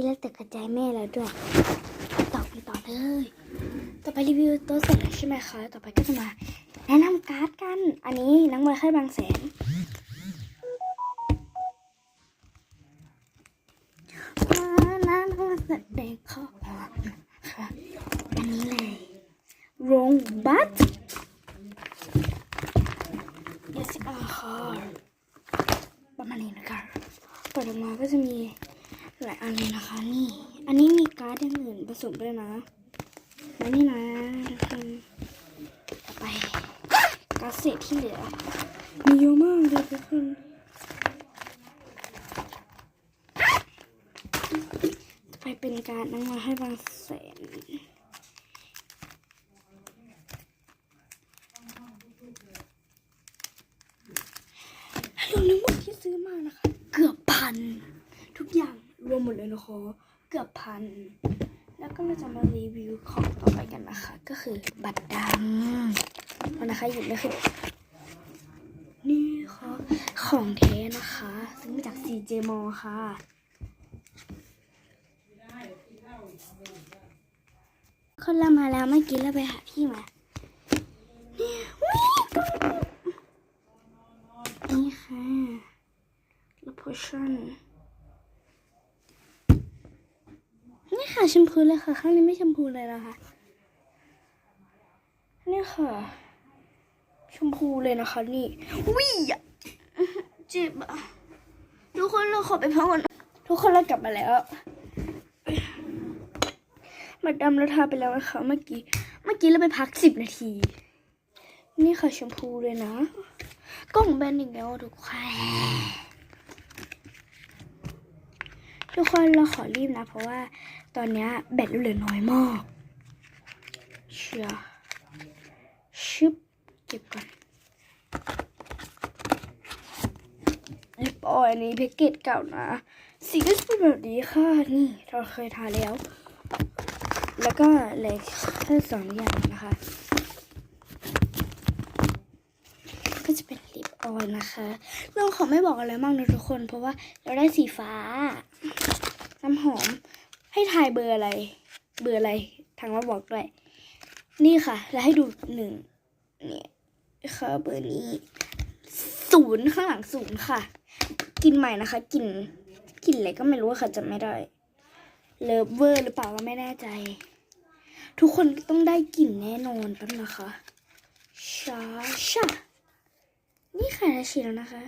คิดแล้วแต่กระจายแม่แล้วด้วย ต่อไปต่อเลย ต่อไปรีวิวตัวเสร็จแล้วใช่ไหมคะ ต่อไปก็จะมา แนะนำการ์ดกัน อันนี้นักมวยค่ายบางแสนมาน้ำแสดงข้อความนะคะอันนี้เลยโรงบัต yes อ่าค่ะประมาณนี้นะคะเปิดออกมาก็จะมี หลายอันเลยนะคะนี่ อันนี้มีการ์ดอย่างอื่นผสมด้วยนะแล้วนี่นะทุกคนต่อไปการ์ดเศษที่เหลือ มีเยอะมากเลยทุกคนไปเป็นการนั่งมาให้บางแสนรวมทั้งหมดที่ซื้อมานะคะ เกือบพัน ทุกอย่างรว มหมดเลยนะคะเกือบพัน แล้วก็เราจะมารีวิวของต่อไปกันนะคะ ก็คือบัตรดำเอานะคะหยิบเลยคือนี่ค่ะของแท้นะคะซื้อมาจาก CJ m a l l ค่ะ คนเรามาแล้วเมื่อกี้เราไปหาพี่มานี่ค่ะแล้วโพชั่น ค่ะแชมพูเลยค่ะ ข้างนี้ไม่แชมพูเลยนะคะนี่ค่ะ ชมพูเลยนะคะนี่วิอะเจ็บอะทุกคนเราขอไปพักก่อนทุกคนเรากลับมาแล้ว มาดำเราทาไปแล้วนะคะเมื่อกี้ เมื่อกี้เราไปพักสิบนาที นี่ค่ะแชมพูเลยนะกล้องแบนอีกแล้วทุกคน ทุกคนเราขอรีบนะ เพราะว่าตอนนี้แบตเราเหลือน้อยมากเชียชึบเก็บก่อนลิปออยอันนี้แพ็กเกจเก่านะ สีก็จะเป็นแบบนี้ค่ะ นี่เราเคยทาแล้ว แล้วก็เหล็กแค่สองอย่างนะคะ ก็จะ เป็นลิปอยนะคะเราขอไม่บอกอะไรมากนะทุกคน เพราะว่าเราได้สีฟ้า น้ำหอม ให้ทายเบอร์อะไร เบอร์อะไร ทางมาบอกด้วย นี่ค่ะ แล้วให้ดูหนึ่งนี่ค่ะเบอร์นี้ศูนย์ข้างหลังศูนย์ค่ะ กินใหม่นะคะกลิ่นกลิ่นอะไรก็ไม่รู้ค่ะจำไม่ได้เลิฟเวอร์หรือเปล่าก็ไม่แน่ใจ ทุกคนต้องได้กลิ่นแน่นอนแป๊บนะคะชาชา นี่ค่ะได้ฉีดแล้วนะคะ